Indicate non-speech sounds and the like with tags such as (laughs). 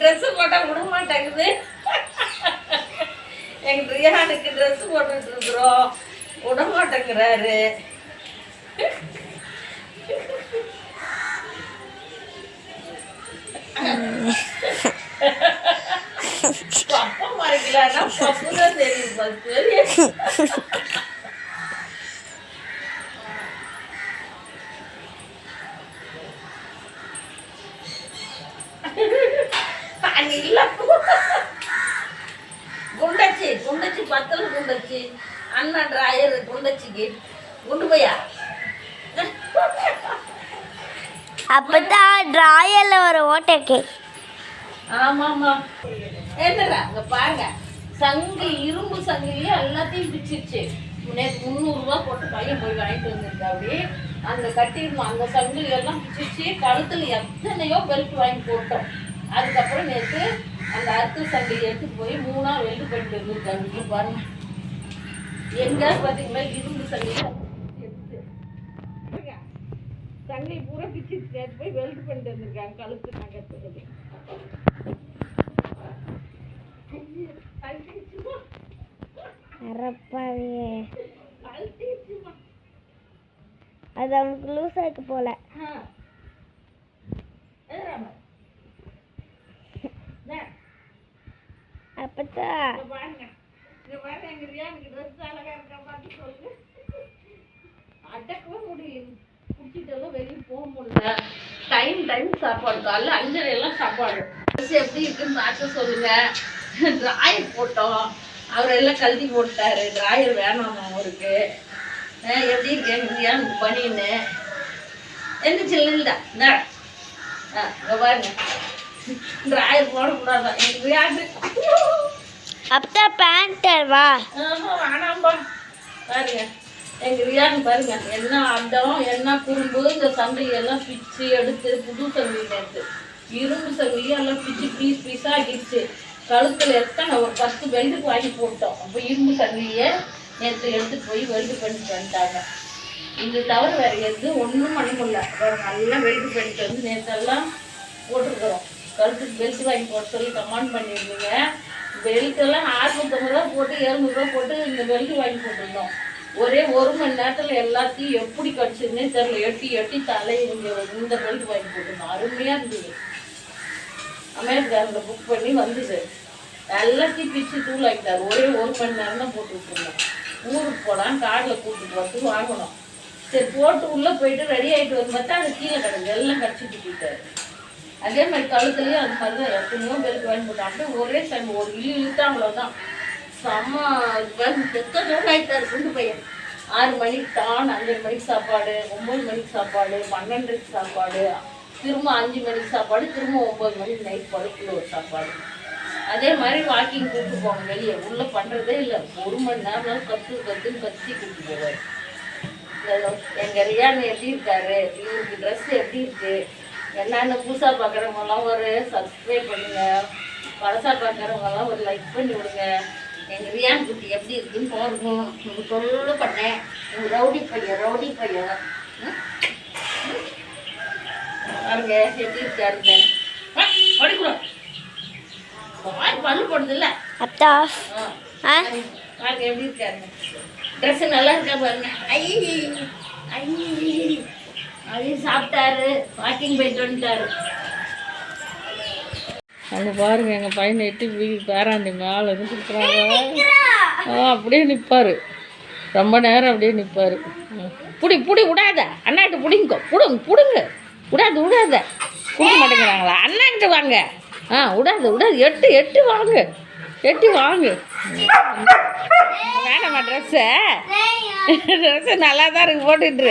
Dress போட்டா விட மாட்டேங்குது. எங்க ரியானுக்கு ட்ரெஸ் போட்டுட்டு இருக்கிறோம். விட மாட்டேங்கிறாரு. அப்பா மறைக்கலன்னா பப்பு தான் தெரியும் பத்து அது இல்ல குண்டச்சி குண்டச்சி பத்தல குண்டச்சி அண்ணன் ராயர் குண்டச்சிக்கு. குண்டு போயா? அப்பதான் டிராயர்ல ஒரு ஓட்டைக்கு ஆமாம்மா. என்னடா அங்க பாருங்க. சங்கு இரும்பு சங்கிலியே எல்லாத்தையும் பிச்சிருச்சு. நேற்று முந்நூறுரூவா போட்டு பையன் போய் வாங்கிட்டு வந்திருக்கா அப்படி. அந்த கட்டிருந்தோம் அந்த சங்கிலி எல்லாம் பிச்சிருச்சு. கழுத்துல எத்தனையோ பெல்ட் வாங்கி போட்டோம். அதுக்கப்புறம் நேற்று அந்த அறுத்து சங்கிலி எடுத்து போய் மூணா வெல்டு பண்ணிட்டு வந்திருக்காங்க இங்க பாருங்க. எங்க பார்த்தீங்களா இரும்பு சங்கிலி. சங்கிலி பூரா பிச்சு எடுத்து போய் வெல்டு பண்ணிட்டு வந்திருக்காங்க கழுத்து நகர்த்துறது. அரப்பாவே. அது அவனுக்கு லூஸ் ஆயிட்டு போல ஆ. ஏறாம. இந்தா, அப்பதான் இங்க பாருங்க. இங்க பாருங்க, எங்க ரியானுக்கு dress அழகா இருக்கா பார்த்து சொல்லுங்க. அடக்கவே முடியல. குடிச்சிட்டு எல்லாம் போக முடியல. டைம் டைம் சாப்பாடு. காலைல அஞ்சரை எல்லாம் சாப்பாடு. Dress எப்படி இருக்குன்னு பார்த்து சொல்லுங்க. டிராயர் போட்டோம். அவர் எல்லாம் கழட்டி போட்டாரு. டிராயர் வேணாம் அவருக்கு. எப்படி இருக்கேன் எங்க ரியானுக்கு பனின்னு. என்ன சில்லுடா இந்தா. பாருங்க. டிராயர் போடக்கூடாதான். எங்க ரியானு அப்பதான் பேண்டர் வா பாருங்க. எங்க ரியான் பாருங்க. என்ன அண்டம் என்ன குறும்பு இந்த சங்கிலி எல்லாம் பிச்சு எடுத்து புது சங்கிலி எடுத்து. இரும்பு சங்கிலி எல்லாம் பிச்சு பீஸ் பீஸா ஆகிடுச்சு கழுத்துல எத்தனை ஒரு பத்து பெல்ட்டுக்கு வாங்கி போட்டோம். அப்போ இரும்பு சங்கிலியை நேற்று எடுத்து போய் வெல்டு பண்ணிட்டு வந்துட்டாங்க இது தவிர வேற எது ஒன்றும் பண்ண முடியல. வேற நல்லா வெல்டு பண்ணிட்டு வந்து நேற்றெல்லாம் போட்டிருக்கிறோம். கழுத்துக்கு பெல்ட் வாங்கி போட சொல்லி கமாண்ட் பண்ணியிருந்தீங்க. பெல்ட் எல்லாம் அறுநூத்தம்பது ரூபா போட்டு எழுநூறுவா போட்டு இந்த பெல்ட் வாங்கி போட்டிருந்தோம். ஒரே ஒரு மணி நேரத்துல எல்லாத்தையும் எப்படி கடிச்சதுன்னே தெரியல. எட்டி எட்டி தலை இங்க இந்த பெல்ட் வாங்கி போட்டிருந்தோம். அருமையா இருந்தது. அமெரிக்காவில் புக் பண்ணி வந்தது. எல்லாத்தையும் பிச்சு தூள் ஆகிட்டார் ஒரே ஒரு மணி நேரம் தான் போட்டு விட்டுருந்தோம். ஊருக்கு போகலாம் காரில் கூட்டிட்டு வந்து வாங்கணும். சரி போட்டு உள்ளே போயிட்டு ரெடி ஆகிட்டு வந்து பார்த்தா அது கீழே கிடக்கு. எல்லாம் கடிச்சிட்டு போயிட்டாரு அதே மாதிரி கழுத்துலேயும் அது மாதிரி தான் எத்தனையோ பேருக்கு வாங்கி போட்டோம் அப்படியே ஒரே டைம் ஒரு இழு இழுத்தாங்களோ தான் செம்ம தெக்க ஜோடு குண்டு பையன். ஆறு மணிக்கு தான் அஞ்சரை மணிக்கு சாப்பாடு ஒம்பது மணிக்கு சாப்பாடு பன்னெண்டரைக்கு சாப்பாடு திரும்ப அஞ்சு மணிக்கு சாப்பாடு திரும்ப ஒம்பது மணிக்கு நைட் படுக்குள்ள ஒரு சாப்பாடு. அதே மாதிரி வாக்கிங் கூப்பிட்டு போங்க வெளியே. உள்ளே பண்ணுறதே இல்லை. ஒரு மணி நேரம் கத்து கத்துன்னு கத்தி கூப்பிட்டு போவார். எங்க ரியான் எப்படி இருக்காரு? இவருக்கு ட்ரெஸ் எப்படி இருக்கு? என்னென்ன புதுசாக பார்க்குறவங்கலாம் ஒரு சப்ஸ்கிரைப் பண்ணுங்க. பழசா பார்க்குறவங்கலாம் ஒரு லைக் பண்ணி விடுங்க. எங்க ரியான் குட்டி எப்படி இருக்குன்னு பாருங்க. உங்க சொல்ல பண்ணேன். உங்க ரவுடி பையன் ரவுடி பையன்? பாருங்க எப்படி இருக்காருங்க வாய் பல்லு போடுது இல்லை ஆ. பாருங்க எப்படி இருக்காருங்க ட்ரெஸ் நல்லா இருக்கா பாருங்க. ஐ ஐ. அதையும் சாப்பிட்டாரு வாக்கிங் போயிட்டு வந்துட்டாரு. அங்கே பாருங்க எங்கள் பையனை எட்டு பேராண்டி மேலே இருந்து கொடுக்குறாங்க ஆ அப்படியே நிற்பார் ரொம்ப நேரம் அப்படியே நிற்பார் புடி புடி விடாத. அண்ணாக்கிட்ட பிடிங்கோ. பிடுங்க பிடுங்க. விடாது விடாத. கொடுக்க மாட்டேங்கிறாங்களா? அண்ணாக்கிட்ட வாங்க. ஆ விடாது விடாது. எட்டு எட்டு வாங்க. எட்டு வாங்க. வேணாமா ட்ரெஸ்ஸு ட்ரெஸ்ஸு (laughs) நல்லா தான் இருக்கு போட்டுட்டு